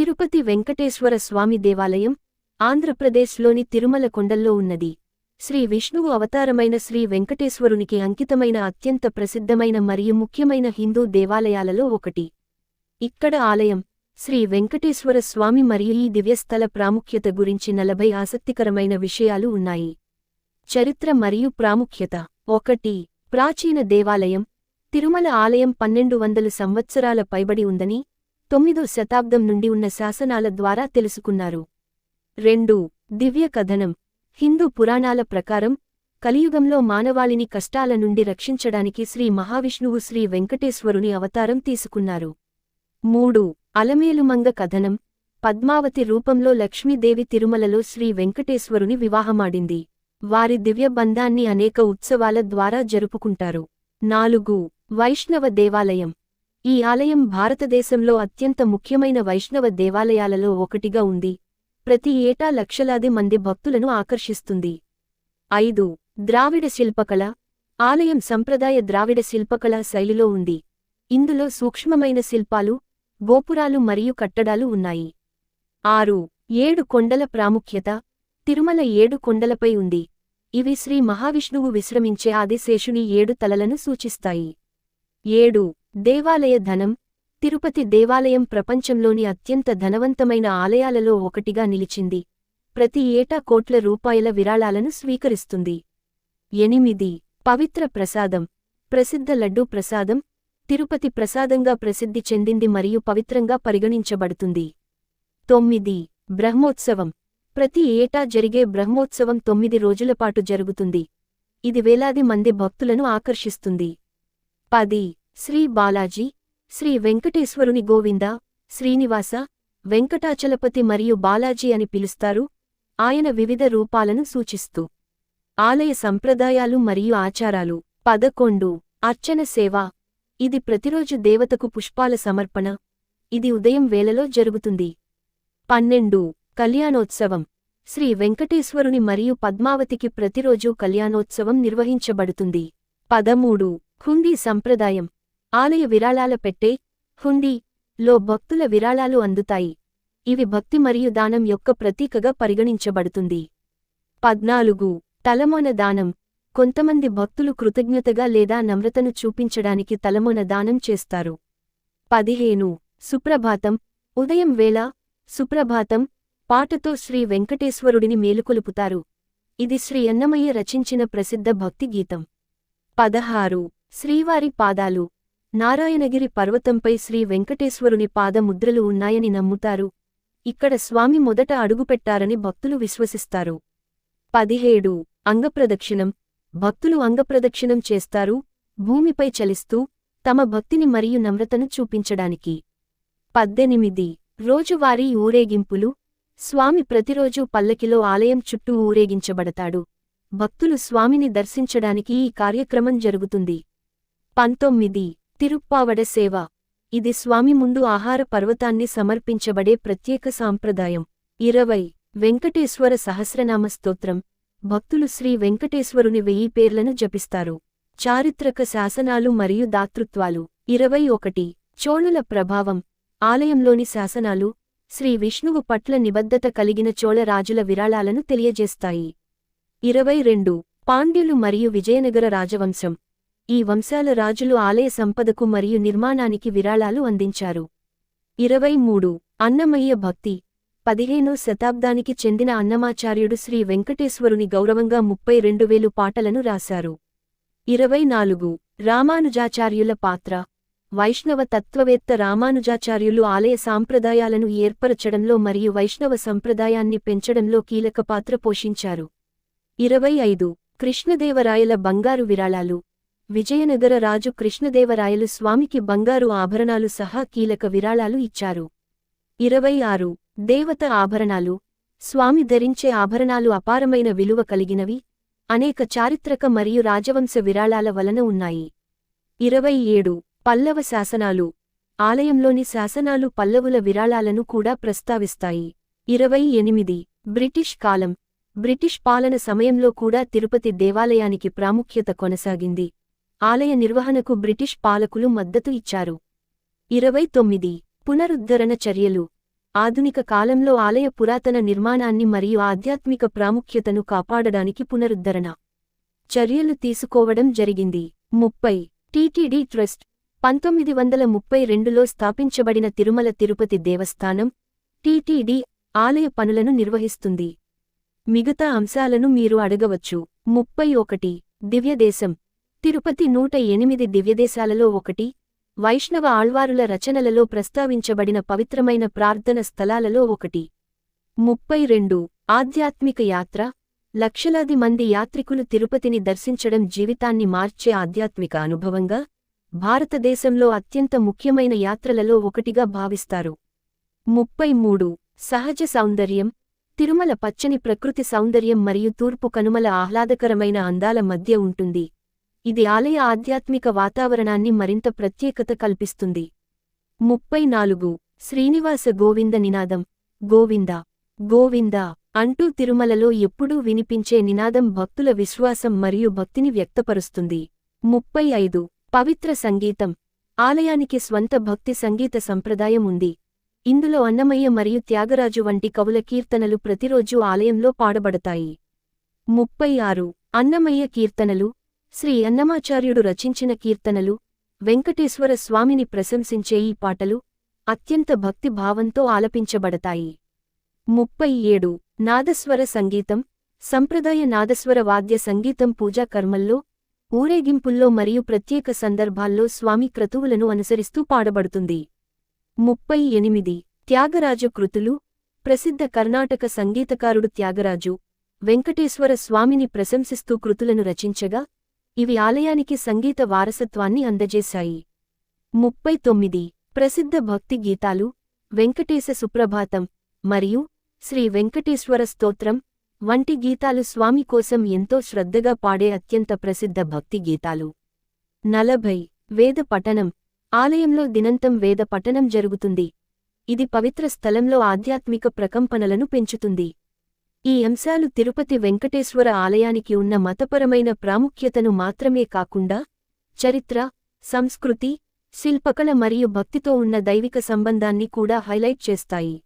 తిరుపతి వెంకటేశ్వర స్వామి దేవాలయం ఆంధ్రప్రదేశ్లోని తిరుమల కొండల్లో ఉన్నది. శ్రీ విష్ణువు అవతారమైన శ్రీ వెంకటేశ్వరునికి అంకితమైన అత్యంత ప్రసిద్ధమైన మరియు ముఖ్యమైన హిందూ దేవాలయాలలో ఒకటి. ఇక్కడ ఆలయం శ్రీ వెంకటేశ్వర స్వామి మరియు ఈ దివ్యస్థల ప్రాముఖ్యత గురించి నలభై ఆసక్తికరమైన విషయాలు ఉన్నాయి. చరిత్ర మరియు ప్రాముఖ్యత. ఒకటి ప్రాచీన దేవాలయం. తిరుమల ఆలయం పన్నెండు వందలు సంవత్సరాల పైబడి ఉందని తొమ్మిదో శతాబ్దం నుండి ఉన్న శాసనాల ద్వారా తెలుసుకున్నారు. రెండు. దివ్య కథనం. హిందూ పురాణాల ప్రకారం కలియుగంలో మానవాళిని కష్టాల నుండి రక్షించడానికి శ్రీ మహావిష్ణువు శ్రీ వెంకటేశ్వరుని అవతారం తీసుకున్నారు. మూడు. అలమేలుమంగ కథనం. పద్మావతి రూపంలో లక్ష్మీదేవి తిరుమలలో శ్రీ వెంకటేశ్వరుని వివాహమాడింది. వారి దివ్య బంధాన్ని అనేక ఉత్సవాల ద్వారా జరుపుకుంటారు. నాలుగు. వైష్ణవ దేవాలయం. ఈ ఆలయం భారతదేశంలో అత్యంత ముఖ్యమైన వైష్ణవ దేవాలయాలలో ఒకటిగా ఉంది. ప్రతి ఏటా లక్షలాది మంది భక్తులను ఆకర్షిస్తుంది. ఐదు. ద్రావిడ శిల్పకళ. ఆలయం సంప్రదాయ ద్రావిడ శిల్పకళ శైలిలో ఉంది. ఇందులో సూక్ష్మమైన శిల్పాలు గోపురాలు మరియు కట్టడాలు ఉన్నాయి. ఆరు. ఏడు కొండల ప్రాముఖ్యత. తిరుమల ఏడు కొండలపై ఉంది. ఇవి శ్రీ మహావిష్ణువు విశ్రమించే ఆదిశేషుని ఏడు తలలను సూచిస్తాయి. ఏడు. దేవాలయ ధనం తిరుపతి దేవాలయం ప్రపంచంలోని అత్యంత ధనవంతమైన ఆలయాలలో ఒకటిగా నిలిచింది. ప్రతి ఏటా కోట్ల రూపాయల విరాళాలను స్వీకరిస్తుంది. ఎనిమిది. పవిత్ర ప్రసాదం ప్రసిద్ధ లడ్డూ ప్రసాదం తిరుపతి ప్రసాదంగా ప్రసిద్ధి చెందింది మరియు పవిత్రంగా పరిగణించబడుతుంది. తొమ్మిది. బ్రహ్మోత్సవం ప్రతి ఏటా జరిగే బ్రహ్మోత్సవం తొమ్మిది రోజులపాటు జరుగుతుంది. ఇది వేలాది మంది భక్తులను ఆకర్షిస్తుంది. పది. శ్రీ బాలాజీ శ్రీ వెంకటేశ్వరుని గోవింద శ్రీనివాస వెంకటాచలపతి మరియు బాలాజీ అని పిలుస్తారు. ఆయన వివిధ రూపాలను సూచిస్తూ ఆలయ సంప్రదాయాలు మరియు ఆచారాలు పదకొండు అర్చన సేవ ఇది ప్రతిరోజు దేవతకు పుష్పాల సమర్పణ ఇది ఉదయం వేళలో జరుగుతుంది. పన్నెండు కళ్యాణోత్సవం శ్రీ వెంకటేశ్వరుని మరియు పద్మావతికి ప్రతిరోజు కళ్యాణోత్సవం నిర్వహించబడుతుంది. పదమూడు హుండీ సంప్రదాయం ఆలయ విరాళాల పెట్టే హుండీ లో భక్తుల విరాళాలు అందుతాయి. ఇవి భక్తి మరియు దానం యొక్క ప్రతీకగా పరిగణించబడుతుంది. పద్నాలుగు. తలమోన దానం. కొంతమంది భక్తులు కృతజ్ఞతగా లేదా నమ్రతను చూపించడానికి తలమోన దానం చేస్తారు. పదిహేను. సుప్రభాతం. ఉదయం వేళ సుప్రభాతం పాటతో శ్రీ వెంకటేశ్వరుడిని మేలుకొలుపుతారు. ఇది శ్రీ అన్నమయ్య రచించిన ప్రసిద్ధ భక్తి గీతం పదహారు. శ్రీవారి పాదాలు. నారాయణగిరి పర్వతంపై శ్రీ వెంకటేశ్వరుని పాదముద్రలు ఉన్నాయని నమ్ముతారు. ఇక్కడ స్వామి మొదట అడుగుపెట్టారని భక్తులు విశ్వసిస్తారు. పదిహేడు. అంగప్రదక్షిణం. భక్తులు అంగప్రదక్షిణం చేస్తారు భూమిపై చలిస్తూ తమ భక్తిని మరియు నమ్రతను చూపించడానికి. పద్దెనిమిది. రోజువారీ ఊరేగింపులు. స్వామి ప్రతిరోజూ పల్లకిలో ఆలయం చుట్టూ ఊరేగించబడతాడు. భక్తులు స్వామిని దర్శించడానికి ఈ కార్యక్రమం జరుగుతుంది. పంతొమ్మిది. తిరుప్పావడ సేవ. ఇది స్వామి ముందు ఆహార పర్వతాన్ని సమర్పించబడే ప్రత్యేక సాంప్రదాయం. ఇరవై వెంకటేశ్వర సహస్రనామ స్తోత్రం. భక్తులు శ్రీ వెంకటేశ్వరుని వెయ్యి పేర్లను జపిస్తారు. చారిత్రక శాసనాలు మరియు దాతృత్వాలు. ఇరవై ఒకటి చోళుల ప్రభావం. ఆలయంలోని శాసనాలు శ్రీ విష్ణువు పట్ల నిబద్ధత కలిగిన చోళ రాజుల విరాళాలను తెలియజేస్తాయి. ఇరవై రెండు పాండ్యులు మరియు విజయనగర రాజవంశం. ఈ వంశాల రాజులు ఆలయ సంపదకు మరియు నిర్మాణానికి విరాళాలు అందించారు. ఇరవై మూడు అన్నమయ్య భక్తి. పదిహేనో శతాబ్దానికి చెందిన అన్నమాచార్యుడు శ్రీ వెంకటేశ్వరుని గౌరవంగా ముప్పై రెండు వేలు పాటలను రాశారు. ఇరవై నాలుగు రామానుజాచార్యుల పాత్ర. వైష్ణవ తత్వవేత్త రామానుజాచార్యులు ఆలయ సాంప్రదాయాలను ఏర్పరచడంలో మరియు వైష్ణవ సంప్రదాయాన్ని పెంచడంలో కీలక పాత్ర పోషించారు. ఇరవై ఐదు కృష్ణదేవరాయల బంగారు విరాళాలు. విజయనగర రాజు కృష్ణదేవరాయలు స్వామికి బంగారు ఆభరణాలు సహా కీలక విరాళాలు ఇచ్చారు. ఇరవై ఆరు. దేవత ఆభరణాలు. స్వామి ధరించే ఆభరణాలు అపారమైన విలువ కలిగినవి అనేక చారిత్రక మరియు రాజవంశ విరాళాల వలన ఉన్నాయి. ఇరవై ఏడు. పల్లవ శాసనాలు. ఆలయంలోని శాసనాలు పల్లవుల విరాళాలను కూడా ప్రస్తావిస్తాయి. ఇరవై ఎనిమిది. బ్రిటిష్ కాలం. బ్రిటిష్ పాలన సమయంలో కూడా తిరుపతి దేవాలయానికి ప్రాముఖ్యత కొనసాగింది. ఆలయ నిర్వహణకు బ్రిటిష్ పాలకులు మద్దతు ఇచ్చారు. ఇరవై తొమ్మిది. పునరుద్ధరణ చర్యలు. ఆధునిక కాలంలో ఆలయ పురాతన నిర్మాణాన్ని మరియు ఆధ్యాత్మిక ప్రాముఖ్యతను కాపాడడానికి పునరుద్ధరణ. చర్యలు తీసుకోవడం జరిగింది. ముప్పై. TTD trust. పంతొమ్మిది వందల ముప్పై రెండులో స్థాపించబడిన తిరుమల తిరుపతి దేవస్థానం టీటీడీ ఆలయ పనులను నిర్వహిస్తుంది. మిగతా అంశాలను మీరు అడగవచ్చు. ముప్పై ఒకటి. దివ్యదేశం. తిరుపతి నూట ఎనిమిది దివ్యదేశాలలో ఒకటి వైష్ణవ ఆళ్వారుల రచనలలో ప్రస్తావించబడిన పవిత్రమైన ప్రార్థన స్థలాలలో ఒకటి. ముప్పై రెండు ఆధ్యాత్మిక యాత్ర లక్షలాది మంది యాత్రికులు తిరుపతిని దర్శించడం జీవితాన్ని మార్చే ఆధ్యాత్మిక అనుభవంగా భారతదేశంలో అత్యంత ముఖ్యమైన యాత్రలలో ఒకటిగా భావిస్తారు. ముప్పై మూడు సహజ సౌందర్యం తిరుమల పచ్చని ప్రకృతి సౌందర్యం మరియు తూర్పు కనుమల ఆహ్లాదకరమైన అందాల మధ్య ఉంటుంది. ఇది ఆలయ ఆధ్యాత్మిక వాతావరణాన్ని మరింత ప్రత్యేకత కల్పిస్తుంది. ముప్పై నాలుగు శ్రీనివాస గోవింద నినాదం. గోవింద. గోవింద అంటూ తిరుమలలో ఎప్పుడూ వినిపించే నినాదం భక్తుల విశ్వాసం మరియు భక్తిని వ్యక్తపరుస్తుంది. ముప్పై ఐదు పవిత్ర సంగీతం. ఆలయానికి స్వంత భక్తి సంగీత సంప్రదాయం ఉంది. ఇందులో అన్నమయ్య మరియు త్యాగరాజు వంటి కవుల కీర్తనలు ప్రతిరోజూ ఆలయంలో పాడబడతాయి. ముప్పై ఆరు అన్నమయ్య కీర్తనలు శ్రీ అన్నమాచార్యుడు రచించిన కీర్తనలు వెంకటేశ్వర స్వామిని ప్రశంసించే ఈ పాటలు అత్యంత భక్తి భావంతో ఆలపించబడతాయి. ముప్పై ఏడు. నాదస్వర సంగీతం సంప్రదాయ నాదస్వర వాద్య సంగీతం పూజా కర్మల్లో ఊరేగింపుల్లో మరియు ప్రత్యేక సందర్భాల్లో స్వామి క్రతువులను అనుసరిస్తూ పాడబడుతుంది. ముప్పై ఎనిమిది. త్యాగరాజు కృతులు ప్రసిద్ధ కర్ణాటక సంగీతకారుడు త్యాగరాజు వెంకటేశ్వర స్వామిని ప్రశంసిస్తూ కృతులను రచించగా ఇవి ఆలయానికి సంగీత వారసత్వాన్ని అందజేశాయి. ముప్పై తొమ్మిది. ప్రసిద్ధ భక్తి గీతాలు వెంకటేశ సుప్రభాతం మరియు శ్రీ వెంకటేశ్వర స్తోత్రం వంటి గీతాలు స్వామి కోసం ఎంతో శ్రద్ధగా పాడే అత్యంత ప్రసిద్ధ భక్తి గీతాలు. నలభై. వేద పఠనం. ఆలయంలో దినంతం వేద పఠనం జరుగుతుంది. ఇది పవిత్ర స్థలంలో ఆధ్యాత్మిక ప్రకంపనలను పెంచుతుంది. ఈ అంశాలు తిరుపతి వెంకటేశ్వర ఆలయానికి ఉన్న మతపరమైన ప్రాముఖ్యతను మాత్రమే కాకుండా చరిత్ర సంస్కృతి శిల్పకళ మరియు భక్తితో ఉన్న దైవిక సంబంధాన్ని కూడా హైలైట్ చేస్తాయి.